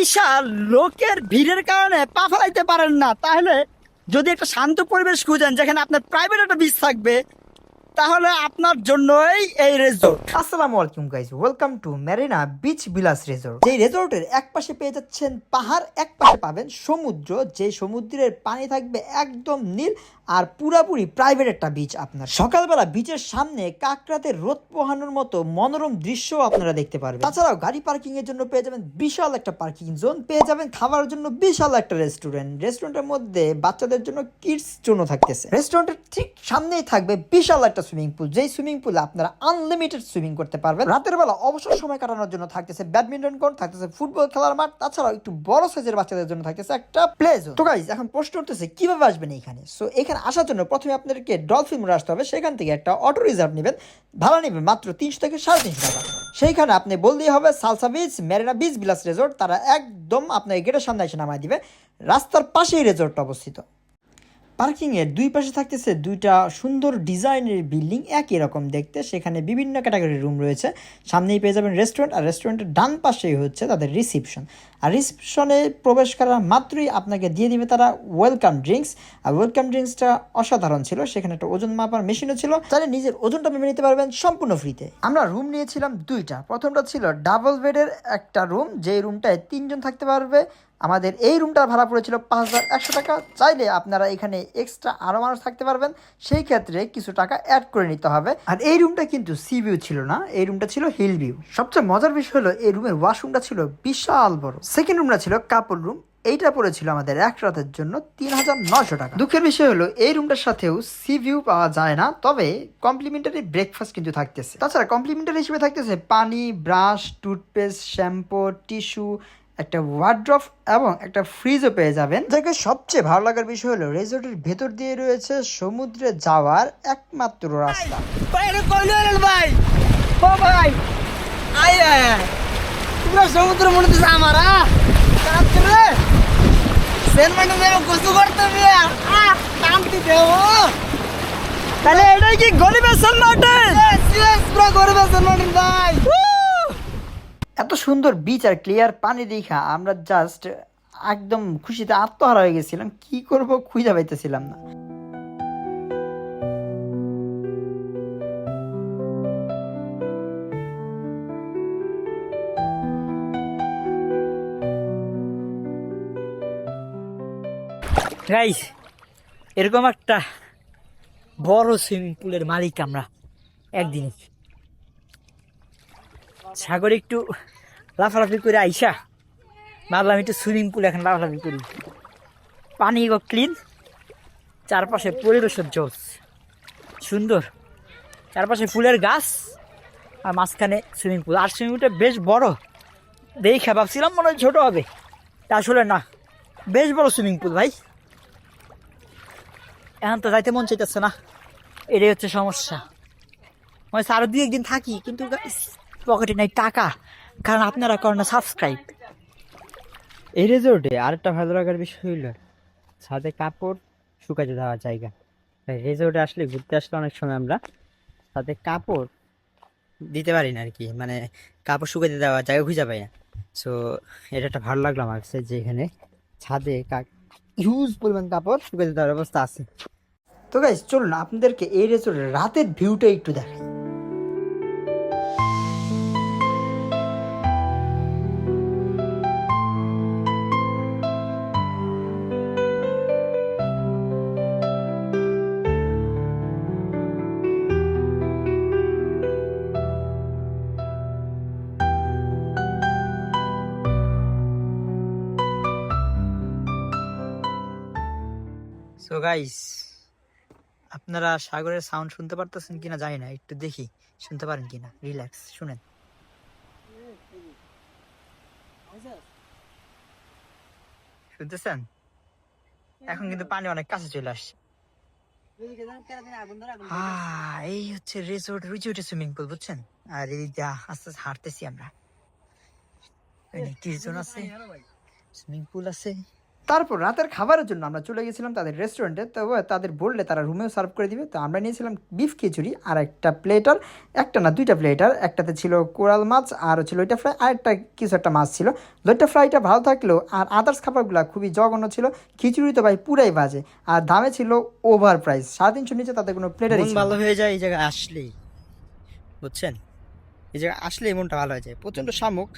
আইসা লোকের ভিড়ের কারণে পা ফেলাইতে পারেন না। তাহলে যদি একটা শান্ত পরিবেশ খুঁজেন, যেখানে আপনার প্রাইভেট একটা বীজ থাকবে তাহলে আপনার জন্যই এই রেজর্ট আসসালামু আলাইকুম guys welcome to Marina beach Bilas resort যেই রিসোর্টের এক পাশে পেয়ে যাচ্ছেন পাহাড় এক পাশে পাবেন সমুদ্র। যে সমুদ্রের পানি থাকবে একদম নীল আর পুরাপুরি প্রাইভেট একটা বিচ আপনার। সকালবেলা বিচের সামনে কাকরাতে রোদ পোহানোর মতো মনোরম দৃশ্য আপনারা দেখতে পারবেন। তাছাড়াও গাড়ি পার্কিং এর জন্য পেয়ে যাবেন বিশাল একটা পার্কিং জোন পেয়ে যাবেন খাবারের জন্য বিশাল একটা রেস্টুরেন্ট রেস্টুরেন্টের মধ্যে বাচ্চাদের জন্য কিডস জোনও থাকতেছে। রেস্টুরেন্টের ঠিক সামনেই থাকবে বিশাল একটা সুইমিং পুল যেই সুইমিং পুলে আপনারা আনলিমিটেড সুইমিং করতে পারবেন। রাতের বেলা অবসর সময় কাটানোর জন্য থাকতেছে ব্যাডমিন্টন কোর্ট থাকতেছে ফুটবল খেলার মাঠ, তাছাড়াও একটু বড় সাইজের বাচ্চাদের জন্য থাকতেছে একটা প্লে জোন তো গাইজ এখন প্রশ্ন উঠতেছে, কীভাবে আসবেন এখানে সো এখানে আসার জন্য প্রথমে আপনাদেরকে ডলফিন মোড়ে আসতে হবে, সেখান থেকে একটা অটো রিজার্ভ নেবেন। ভাড়া নেবেন মাত্র তিনশো থেকে সাড়ে তিনশো টাকা। সেইখানে আপনি বললেই হবে, salsa beach Marina beach villas resort তারা একদম আপনার গেটের সামনে এসে নামায় দিবে। রাস্তার পাশেই রেজর্টটা অবস্থিত। পার্কিং এর দুই পাশে থাকতেছে দুইটা সুন্দর ডিজাইনের বিল্ডিং একই রকম দেখতে। সেখানে বিভিন্ন ক্যাটাগরির রুম রয়েছে। সামনেই পেয়ে যাবেন রেস্টুরেন্ট, আর রেস্টুরেন্টের ডান পাশেই হচ্ছে তাদের রিসিপশন। আর রিসিপশনে প্রবেশ করার মাত্রই আপনাকে দিয়ে দিবে তারা ওয়েলকাম ড্রিঙ্কস। আর ওয়েলকাম ড্রিঙ্কসটা অসাধারণ ছিল। সেখানে একটা ওজন মাপার মেশিনও ছিল। তাহলে নিজের ওজনটা মেপে নিতে পারবেন সম্পূর্ণ ফ্রিতে। আমরা রুম নিয়েছিলাম দুইটা। প্রথমটা ছিল ডাবল বেডের একটা রুম। যেই রুমটায় তিনজন থাকতে পারবে। আমাদের এই রুমটার ভাড়া পড়েছিল পাঁচ হাজার একশো টাকা। চাইলে আপনারা এখানে এক্সট্রা আরও মানুষ থাকতে পারবেন। সেই ক্ষেত্রে কিছু টাকা অ্যাড করে নিতে হবে। আর এই রুমটা কিন্তু সি ভিউ ছিল না, এই রুমটা ছিল হিল ভিউ সবচেয়ে মজার বিষয় হলো, এই রুমের ওয়াশরুমটা ছিল বিশাল বড়। সেকেন্ড রুমটা ছিল কাপড় রুম এইটা পড়েছিল আমাদের এক রাতের জন্য তিন হাজার নশো টাকা। দুঃখের বিষয় হলো, এই রুমটার সাথেও সি ভিউ পাওয়া যায় না, তবে কমপ্লিমেন্টারি ব্রেকফাস্ট কিন্তু থাকতেছে। তাছাড়া কমপ্লিমেন্টারি হিসেবে থাকতেছে পানি ব্রাশ টুথপেস্ট শ্যাম্পু টিস্যু একটা ওয়ার্ড্রফ এবং একটা ফ্রিজও পেয়ে যাবেন। যাকে সবচেয়ে ভালো লাগার বিষয় হলো রেজর্টের ভেতর দিয়ে রয়েছে সমুদ্রে যাওয়ার একমাত্র রাস্তা। ভাই ও ভাই আই আয়। সমুদ্র মনে হচ্ছে আমার সেন মানে করতে দেব তাহলে এটাই কি গরিবের পুরো গরিবের ভাই। সুন্দর বিচ আর ক্লিয়ার পানি দেখা। আমরা জাস্ট একদম খুশিতে আত্মহারা হয়ে গেছিলাম। কি করব খুঁজে পাইতেছিলাম না। গাইস এরকম একটা বড় সুইমিং পুলের মালিক আমরা একদিনে সাগরে একটু লাফালাফি করে আইসা। ভাবলাম একটু সুইমিং পুল এখন লাফালাফি করি। পানি গো ক্লিন চারপাশে পরিবেশের জোস সুন্দর। চারপাশে ফুলের গাছ আর মাঝখানে সুইমিং পুল আর সুইমিং পুলটা বেশ বড়। দেখে ভাবছিলাম মনে হয় ছোটো হবে। তা আসলে না। বেশ বড় সুইমিং পুল ভাই। এখন তো যাইতে মন চাইতেছে না। এটাই হচ্ছে সমস্যা। মানে আরও দুই একদিন থাকি, কিন্তু পকেটে নাই, টাকা। কারণ আপনারা করেন না সাবস্ক্রাইব এই রেজর্টে আরেকটা ভালো লাগার বিষয় হইল, ছাদে কাপড় শুকাতে দেওয়ার জায়গা। রেজর্টে আসলে ঘুরতে আসলে অনেক সময় আমরা ছাদে কাপড় দিতে পারি না আর কি মানে কাপড় শুকাতে দেওয়ার জায়গা খুঁজে পাই না। সো এটা একটা ভালো লাগল আমার কাছে যে এখানে ছাদে হিউজ পরিমাণ কাপড় শুকাতে দেওয়ার ব্যবস্থা আছে। তো গাইজ চলুন আপনাদেরকে এই রেজর্টের রাতের ভিউটা একটু দেখাই। গাইস আপনারা সাগরের সাউন্ড শুনতে পারতেছেন কিনা জানি না, একটু দেখি, শুনতে পারেন কিনা রিল্যাক্স শুনেন। শুনতেছেন? এখন কিন্তু পানি অনেক কাছে চলে আসছে। এই হচ্ছে রিসোর্ট রিসোর্টে সুইমিং পুল বুঝছেন? আর এই যা আস্তে আস্তে হাঁটতেছি আমরা। সুইমিং পুল আছে। তারপর রাতের খাবারের জন্য আমরা চলে গেছিলাম তাদের রেস্টুরেন্টে তো তাদের বললে তারা রুমেও সার্ভ করে দিবে। তো আমরা নিয়েছিলাম বিফ খিচুড়ি আর একটা প্লেটার একটা না দুইটা প্লেটার একটাতে ছিল কোরাল মাছ আর ছিল ওইটা ফ্রাই আর একটা কিছু একটা মাছ ছিল। দুইটা ফ্রাইটা ভালো থাকলেও আর আদার্স খাবারগুলো খুবই জঘন্য ছিল। খিচুড়ি তো ভাই পুরাই বাজে আর দামে ছিল ওভার প্রাইস সাড়ে তিনশো নিচে তাদের কোনো প্লেটারই ভালো হয়ে যায় এই জায়গায় আসলেই। বুঝছেন? এই জায়গায় আসলেই মনটা ভালো হয়ে যায়। প্রচণ্ড শামুক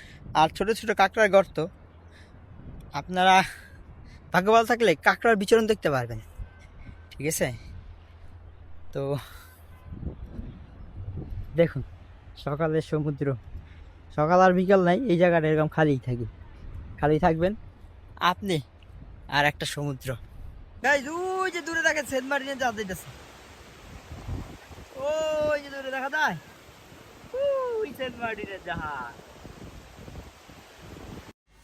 আর ছোটো ছোটো কাঁকড়ার গর্ত। আপনারা ভাগ্য ভালো থাকলে কাঁকড়ার বিচরণ দেখতে পারবেন। ঠিক আছে? তো দেখুন, সকালে সমুদ্র, সকাল আর বিকাল নাই, এই জায়গাটা এরকম খালিই থাকি, খালি থাকবেন আপনি আর একটা সমুদ্র। ওই যে দূরে দেখেন সেন্ট মার্টিনের জাহাজ দিতেছে। ওই যে দূরে দেখা যায়। ওই সেন্ট মার্টিনের জাহাজ।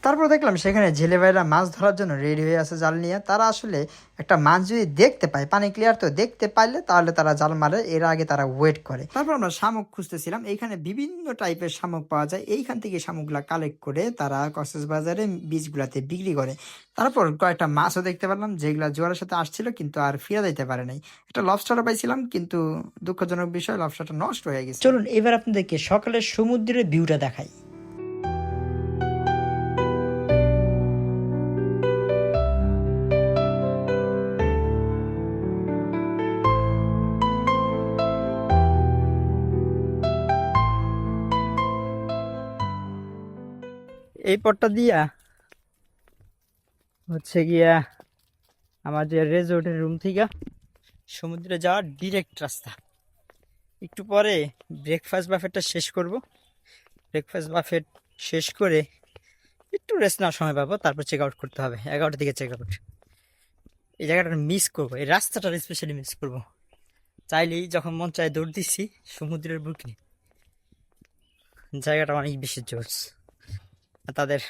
তারপর দেখলাম সেখানে জেলে ভাইরা মাছ ধরার জন্য রেডি হয়ে আছে জাল নিয়ে। তারা আসলে একটা মাছ যদি দেখতে পায়, পানি ক্লিয়ার তো দেখতে পাইলে তাহলে তারা জাল মারে, এর আগে তারা ওয়েট করে। তারপর আমরা শামুক খুঁজতেছিলাম, এইখানে বিভিন্ন টাইপের শামুক পাওয়া যায়। এইখান থেকে শামুকগুলা কালেক্ট করে তারা বাজারে বীজগুলাতে বিক্রি করে। তারপর কয়েকটা মাছও দেখতে পারলাম যেগুলা জোয়ারের সাথে আসছিল কিন্তু আর ফিরে দিতে পারে নাই। একটা লবস্টারও পাইছিলাম, কিন্তু দুঃখজনক বিষয় লবস্টারটা নষ্ট হয়ে গেছে। চলুন এবার আপনাদেরকে সকালের সমুদ্রের ভিউটা দেখাই। এই পটটা দিয়া হচ্ছে গিয়া আমার যে রেজর্টের রুম থেকে সমুদ্রে যাওয়ার ডিরেক্ট রাস্তা। একটু পরে ব্রেকফাস্ট বাফেটটা শেষ করব। ব্রেকফাস্ট বাফেট শেষ করে একটু রেস্ট নেওয়ার সময় পাবো, তারপর চেক আউট করতে হবে। এগারোটার দিকে চেক আউট এই জায়গাটা মিস করব, এই রাস্তাটা স্পেশালি মিস করব। চাইলেই যখন মন চায় দৌড় দিচ্ছি সমুদ্রের বুকে। জায়গাটা অনেক বেশি আর তাদের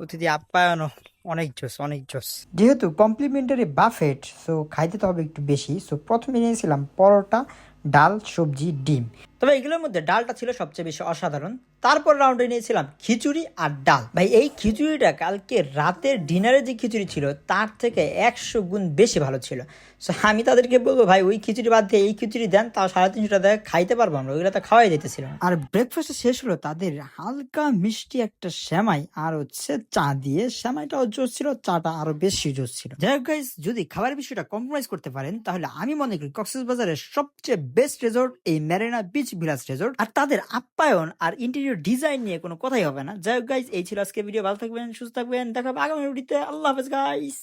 অতিথি আপ্যায়নও অনেক জোস অনেক জোস যেহেতু কমপ্লিমেন্টারি বাফেট সো খাইতে তো হবে একটু বেশি সো প্রথমে নিয়েছিলাম পরোটা, ডাল, সবজি, ডিম। তবে এগুলোর মধ্যে ডালটা ছিল সবচেয়ে বেশি অসাধারণ। তারপর রাউন্ডে নিয়েছিলাম খিচুড়ি আর ডাল। ভাই, এই খিচুড়িটা কালকে রাতের ডিনারে যে খিচুড়ি ছিল, তার থেকে একশো গুণ বেশি ভালো ছিল। সো আমি তাদেরকে বলব, ভাই, ওই খিচুড়ি বাদ দিয়ে এই খিচুড়ি দেন, তাও সাড়ে তিনশো টাকা খাইতে পারব আমরা, ওইগুলো তো খাওয়াই দিতেছিল আর ব্রেকফাস্ট শেষ হলো তাদের হালকা মিষ্টি একটা শ্যামাই আর হচ্ছে চা দিয়ে। শ্যামাইটাও জোস ছিল, চাটা আরও বেশি জোর ছিল। যাই হোক যদি খাবারের বিষয়টা কম্প্রোমাইজ করতে পারেন, তাহলে আমি মনে করি কক্সেস বাজারের সবচেয়ে বেস্ট রেজর্ট এই ম্যারিনা বিচ ভিলাস রেজর্ট আর তাদের আপ্যায়ন আর ইন্টেরিয়র ডিজাইন নিয়ে কোনো কথাই হবে না। যাই হোক গাইজ এই ছিল আজকে ভিডিও ভালো থাকবেন, সুস্থ থাকবেন। দেখা হবে আগামী ভিডিওতে আল্লাহ হাফেজ গাইস